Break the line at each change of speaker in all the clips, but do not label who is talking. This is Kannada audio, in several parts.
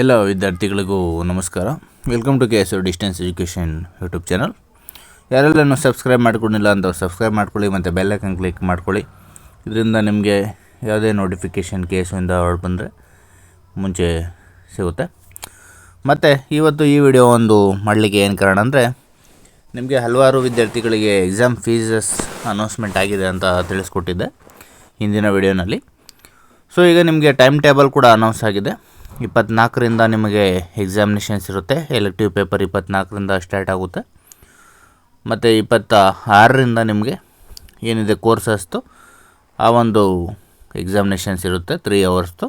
ಎಲ್ಲ ವಿದ್ಯಾರ್ಥಿಗಳಿಗೂ ನಮಸ್ಕಾರ. Welcome to K S distance education YouTube channel ಯಾರೆಲ್ಲ ಸಬ್ಸ್ಕ್ರೈಬ್ ಮಾಡ್ಕೊಂಡಿಲ್ಲ ಅಂತ ಸಬ್ಸ್ಕ್ರೈಬ್ ಮಾಡ್ಕೊಳ್ಳಿ ಮತ್ತು ಬೆಲ್ಲೈಕನ್ ಕ್ಲಿಕ್ ಮಾಡ್ಕೊಳ್ಳಿ. ಇದರಿಂದ ನಿಮಗೆ ಯಾವುದೇ ನೋಟಿಫಿಕೇಷನ್ ಕೆ ಎಸ್ ಇಂದ ಹೊರಬಂದರೆ ಮುಂಚೆ ಸಿಗುತ್ತೆ. ಮತ್ತು ಇವತ್ತು ಈ ವಿಡಿಯೋ ಒಂದು ಮಾಡಲಿಕ್ಕೆ ಏನು ಕಾರಣ ಅಂದರೆ, ನಿಮಗೆ ಹಲವಾರು ವಿದ್ಯಾರ್ಥಿಗಳಿಗೆ ಎಕ್ಸಾಮ್ ಫೀಸಸ್ ಅನೌನ್ಸ್ಮೆಂಟ್ ಆಗಿದೆ ಅಂತ ತಿಳಿಸ್ಕೊಟ್ಟಿದ್ದೆ ಹಿಂದಿನ ವಿಡಿಯೋನಲ್ಲಿ ಸೊ ಈಗ ನಿಮಗೆ ಟೈಮ್ ಟೇಬಲ್ ಕೂಡ ಅನೌನ್ಸ್ ಆಗಿದೆ. ಇಪ್ಪತ್ನಾಲ್ಕರಿಂದ ನಿಮಗೆ ಎಕ್ಸಾಮಿನೇಷನ್ಸ್ ಇರುತ್ತೆ. ಎಲೆಕ್ಟಿವ್ ಪೇಪರ್ ಇಪ್ಪತ್ನಾಲ್ಕರಿಂದ ಸ್ಟಾರ್ಟ್ ಆಗುತ್ತೆ. ಮತ್ತು ಇಪ್ಪತ್ತ ಆರರಿಂದ ನಿಮಗೆ ಏನಿದೆ ಕೋರ್ಸಸ್ತು ಆ ಒಂದು ಎಕ್ಸಾಮಿನೇಷನ್ಸ್ ಇರುತ್ತೆ ತ್ರೀ ಅವರ್ಸ್ದು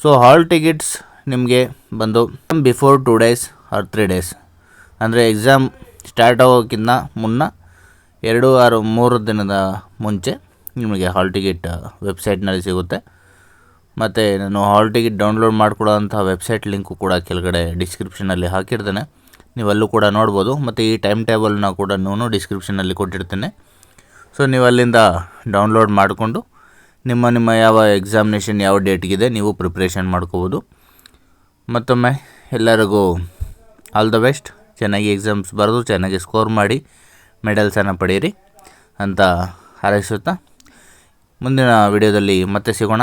ಸೊ ಹಾಲ್ ಟಿಕೆಟ್ಸ್ ನಿಮಗೆ ಬಂದು before two days or three days ಅಂದರೆ ಎಕ್ಸಾಮ್ ಸ್ಟಾರ್ಟ್ ಆಗೋಕ್ಕಿಂತ ಮುನ್ನ ಎರಡು ಆರು ಮೂರು ದಿನದ ಮುಂಚೆ ನಿಮಗೆ ಹಾಲ್ ಟಿಕೆಟ್ ವೆಬ್ಸೈಟ್ನಲ್ಲಿ ಸಿಗುತ್ತೆ. ಮತ್ತು ನಾನು ಹಾಲ್ ಟಿಕೆಟ್ ಡೌನ್ಲೋಡ್ ಮಾಡಿಕೊಡೋಂಥ ವೆಬ್ಸೈಟ್ ಲಿಂಕು ಕೂಡ ಕೆಳಗಡೆ ಡಿಸ್ಕ್ರಿಪ್ಷನಲ್ಲಿ ಹಾಕಿರ್ತೇನೆ. ನೀವು ಅಲ್ಲೂ ಕೂಡ ನೋಡ್ಬೋದು. ಮತ್ತು ಈ ಟೈಮ್ ಟೇಬಲ್ನ ಕೂಡ ನಾನು ಡಿಸ್ಕ್ರಿಪ್ಷನಲ್ಲಿ ಕೊಟ್ಟಿರ್ತೇನೆ. ಸೊ ನೀವು ಅಲ್ಲಿಂದ ಡೌನ್ಲೋಡ್ ಮಾಡಿಕೊಂಡು ನಿಮ್ಮ ನಿಮ್ಮ ಯಾವ ಎಕ್ಸಾಮಿನೇಷನ್ ಯಾವ ಡೇಟ್ಗಿದೆ ನೀವು ಪ್ರಿಪ್ರೇಷನ್ ಮಾಡ್ಕೋಬೋದು. ಮತ್ತೊಮ್ಮೆ ಎಲ್ಲರಿಗೂ ಆಲ್ ದ ಬೆಸ್ಟ್ ಚೆನ್ನಾಗಿ ಎಕ್ಸಾಮ್ಸ್ ಬರೆದು ಚೆನ್ನಾಗಿ ಸ್ಕೋರ್ ಮಾಡಿ ಮೆಡಲ್ಸನ್ನು ಪಡೆಯಿರಿ ಅಂತ ಹಾರೈಸುತ್ತಾ ಮುಂದಿನ ವಿಡಿಯೋದಲ್ಲಿ ಮತ್ತೆ ಸಿಗೋಣ.